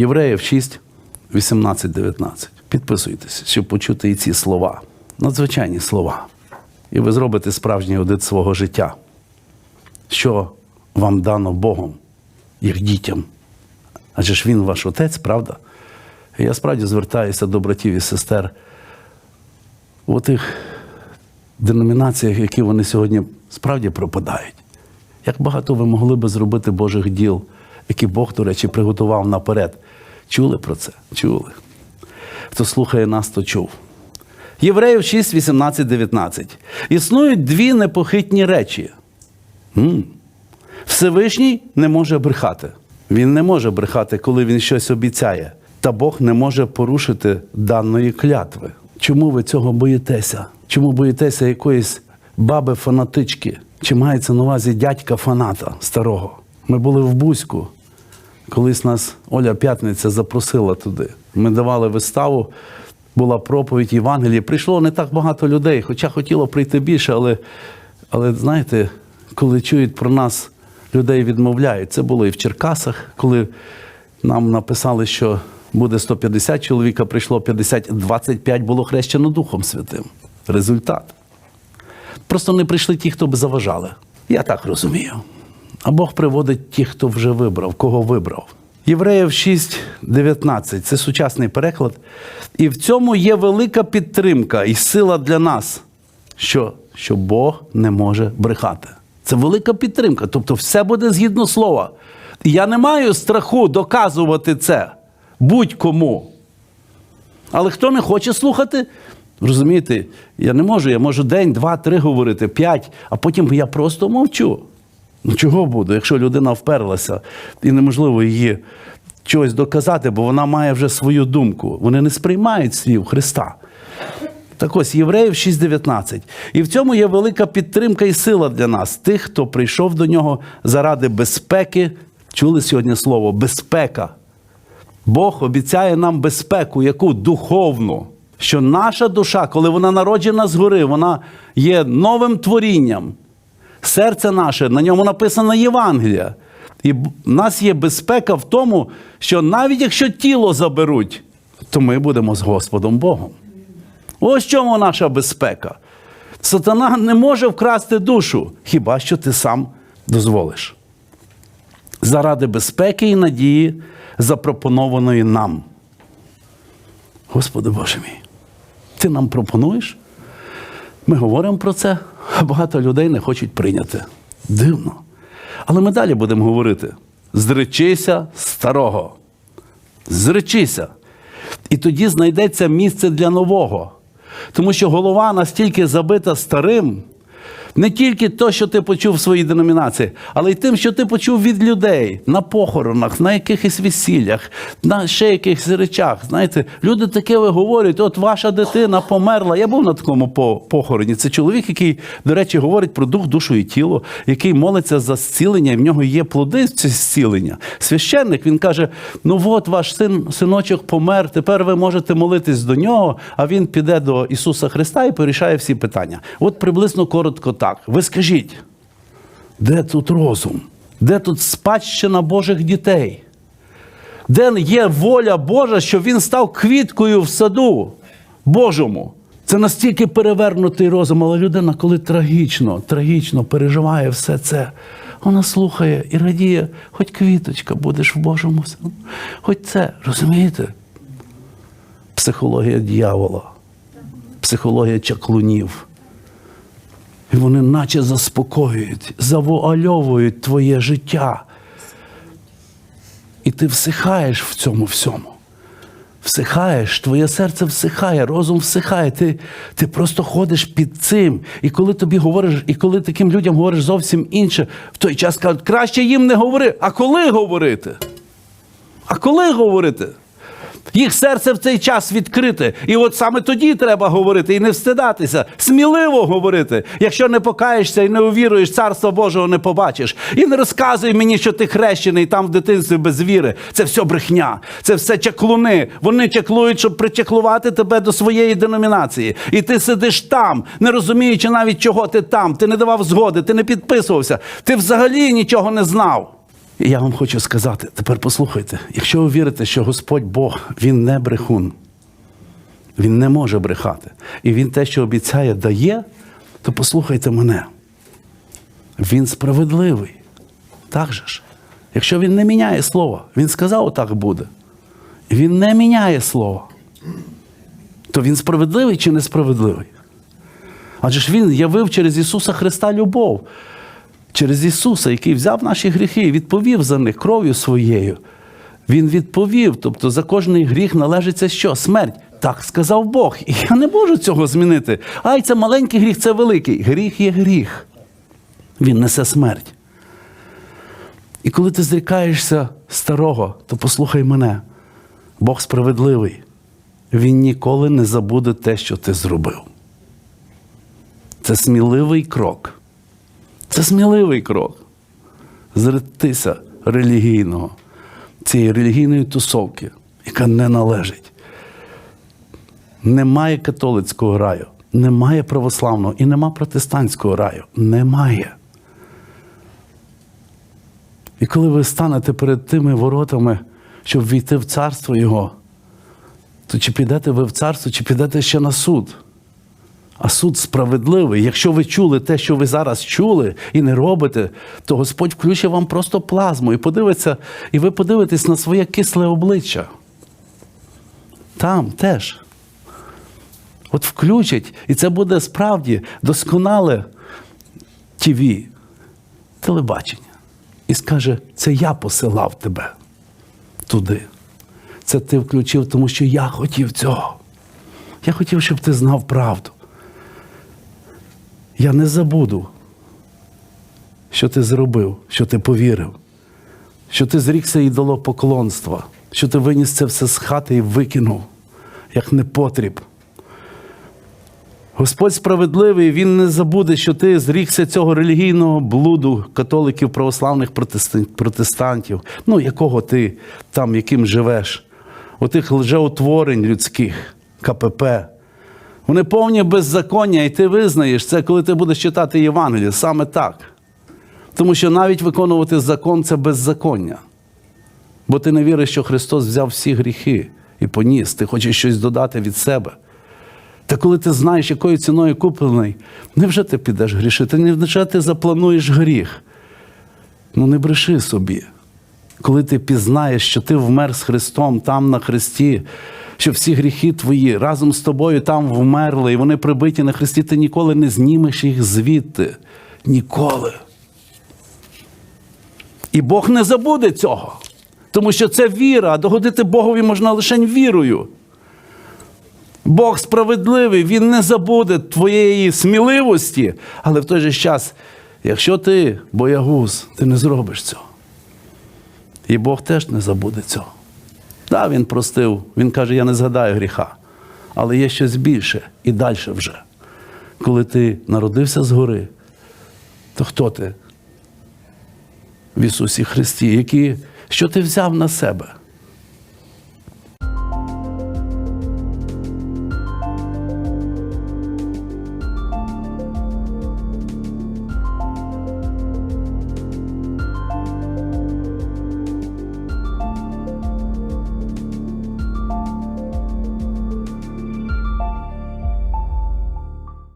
Євреїв 6, 18, 19. Підписуйтесь, щоб почути і ці слова. Надзвичайні слова. І ви зробите справжній аудит свого життя. Що вам дано Богом, як дітям? Адже ж він ваш отець, правда? І я справді звертаюся до братів і сестер у тих деномінаціях, які вони сьогодні справді пропадають. Як багато ви могли би зробити Божих діл, які Бог, до речі, приготував наперед. Чули про це? Чули. Хто слухає нас, то чув. Євреїв 6, 18, 19. Існують дві непохитні речі. Всевишній не може брехати. Він не може брехати, коли він щось обіцяє. Та Бог не може порушити даної клятви. Чому ви цього боїтеся? Чому боїтеся якоїсь баби-фанатички? Чи мається на увазі дядька фаната старого? Ми були в Бузьку. Колись нас Оля П'ятниця запросила туди. Ми давали виставу, була проповідь Євангелії. Прийшло не так багато людей, хоча хотіло прийти більше, але, але знаєте, коли чують про нас, людей відмовляють. Це було і в Черкасах, коли нам написали, що буде 150 чоловік, а прийшло 50, 25 було хрещено Духом Святим. Результат. Просто не прийшли ті, хто б заважали. Я так розумію. А Бог приводить тих, хто вже вибрав, кого вибрав. Євреїв 6.19 це сучасний переклад. І в цьому є велика підтримка і сила для нас, що, що Бог не може брехати. Це велика підтримка. Тобто, все буде згідно слова. І я не маю страху доказувати це будь-кому. Але хто не хоче слухати, розумієте, я не можу, я можу день, два, три говорити, п'ять, а потім я просто мовчу. Ну чого буду, якщо людина вперлася і неможливо її чогось доказати, бо вона має вже свою думку. Вони не сприймають слів Христа. Так ось Євреїв 6.19. І в цьому є велика підтримка і сила для нас, тих, хто прийшов до нього заради безпеки. Чули сьогодні слово безпека. Бог обіцяє нам безпеку, яку духовну. Що наша душа, коли вона народжена згори, вона є новим творінням. Серце наше, на ньому написана Євангелія. І в нас є безпека в тому, що навіть якщо тіло заберуть, то ми будемо з Господом Богом. Ось в чому наша безпека. Сатана не може вкрасти душу, хіба що ти сам дозволиш. Заради безпеки і надії, запропонованої нам. Господи Боже мій, ти нам пропонуєш? Ми говоримо про це, а багато людей не хочуть прийняти. Дивно. Але ми далі будемо говорити: зречися старого. Зречися. І тоді знайдеться місце для нового. Тому що голова настільки забита старим, не тільки то, що ти почув в своїй деномінації, але й тим, що ти почув від людей на похоронах, на якихось весіллях, на ще якихось речах. Знаєте, люди таке говорять: от ваша дитина померла. Я був на такому похороні. Це чоловік, який, до речі, говорить про дух, душу і тіло, який молиться за зцілення, і в нього є плоди зцілення. Священник він каже: ну от ваш син, синочок помер, тепер ви можете молитись до нього, а він піде до Ісуса Христа і порішає всі питання. От приблизно коротко так. Ви скажіть, де тут розум? Де тут спадщина Божих дітей? Де є воля Божа, щоб він став квіткою в саду Божому? Це настільки перевернутий розум, але людина, коли трагічно, трагічно переживає все це, вона слухає і радіє, хоч квіточка будеш в Божому саду, хоч це, розумієте? Психологія дьявола, психологія чаклунів. І вони наче заспокоюють, завуальовують твоє життя. І ти всихаєш в цьому всьому. Всихаєш, твоє серце всихає, розум всихає. Ти, ти просто ходиш під цим. І коли тобі говориш, і коли таким людям говориш зовсім інше, в той час кажуть, краще їм не говори. А коли говорити? А коли говорити? Їх серце в цей час відкрите. І от саме тоді треба говорити і не встидатися, сміливо говорити. Якщо не покаєшся і не увіруєш, царства Божого не побачиш. І не розказуй мені, що ти хрещений там в дитинстві без віри. Це все брехня, це все чаклуни. Вони чаклують, щоб причаклувати тебе до своєї деномінації. І ти сидиш там, не розуміючи навіть, чого ти там. Ти не давав згоди, ти не підписувався, ти взагалі нічого не знав. І я вам хочу сказати, тепер послухайте, якщо ви вірите, що Господь Бог, Він не брехун, Він не може брехати, і Він те, що обіцяє, дає, то послухайте мене. Він справедливий. Так же ж. Якщо він не міняє слова, він сказав, так буде. Він не міняє слова, то він справедливий чи несправедливий? Адже ж Він явив через Ісуса Христа любов, через Ісуса, який взяв наші гріхи і відповів за них кров'ю своєю. Він відповів, тобто за кожний гріх належиться що? Смерть. Так сказав Бог. І я не можу цього змінити. Ай, це маленький гріх, це великий. Гріх є гріх. Він несе смерть. І коли ти зрікаєшся старого, то послухай мене. Бог справедливий. Він ніколи не забуде те, що ти зробив. Це сміливий крок. Це сміливий крок. Зректися релігійного, цієї релігійної тусовки, яка не належить. Немає католицького раю, немає православного і нема протестантського раю. Немає. І коли ви станете перед тими воротами, щоб війти в царство Його, то чи підете ви в царство, чи підете ще на суд? А суд справедливий. Якщо ви чули те, що ви зараз чули, і не робите, то Господь включить вам просто плазму і подивиться, і ви подивитесь на своє кисле обличчя. Там теж. От включать, і це буде справді досконале ТВ, телебачення. І скаже, це я посилав тебе туди. Це ти включив, тому що я хотів цього. Я хотів, щоб ти знав правду. Я не забуду, що ти зробив, що ти повірив, що ти зрікся ідолопоклонства, що ти виніс це все з хати і викинув, як непотріб. Господь справедливий, Він не забуде, що ти зрікся цього релігійного блуду католиків, православних протестантів, ну якого ти там, яким живеш, отих лжеутворень людських, КПП. Вони повні беззаконня, і ти визнаєш це, коли ти будеш читати Євангеліє, саме так. Тому що навіть виконувати закон це беззаконня. Бо ти не віриш, що Христос взяв всі гріхи і поніс, ти хочеш щось додати від себе. Та коли ти знаєш, якою ціною куплений, невже ти підеш грішити? Невже ти заплануєш гріх? Ну не бреши собі. Коли ти пізнаєш, що ти вмер з Христом там на Христі, що всі гріхи твої разом з тобою там вмерли, і вони прибиті на Христі, ти ніколи не знімеш їх звідти. Ніколи. І Бог не забуде цього. Тому що це віра, а догодити Богові можна лише вірою. Бог справедливий, Він не забуде твоєї сміливості, але в той же час, якщо ти боягуз, ти не зробиш цього. І Бог теж не забуде цього. Так, Він простив, Він каже, я не згадаю гріха. Але є щось більше і далі вже. Коли ти народився згори, то хто ти? В Ісусі Христі, які, що ти взяв на себе?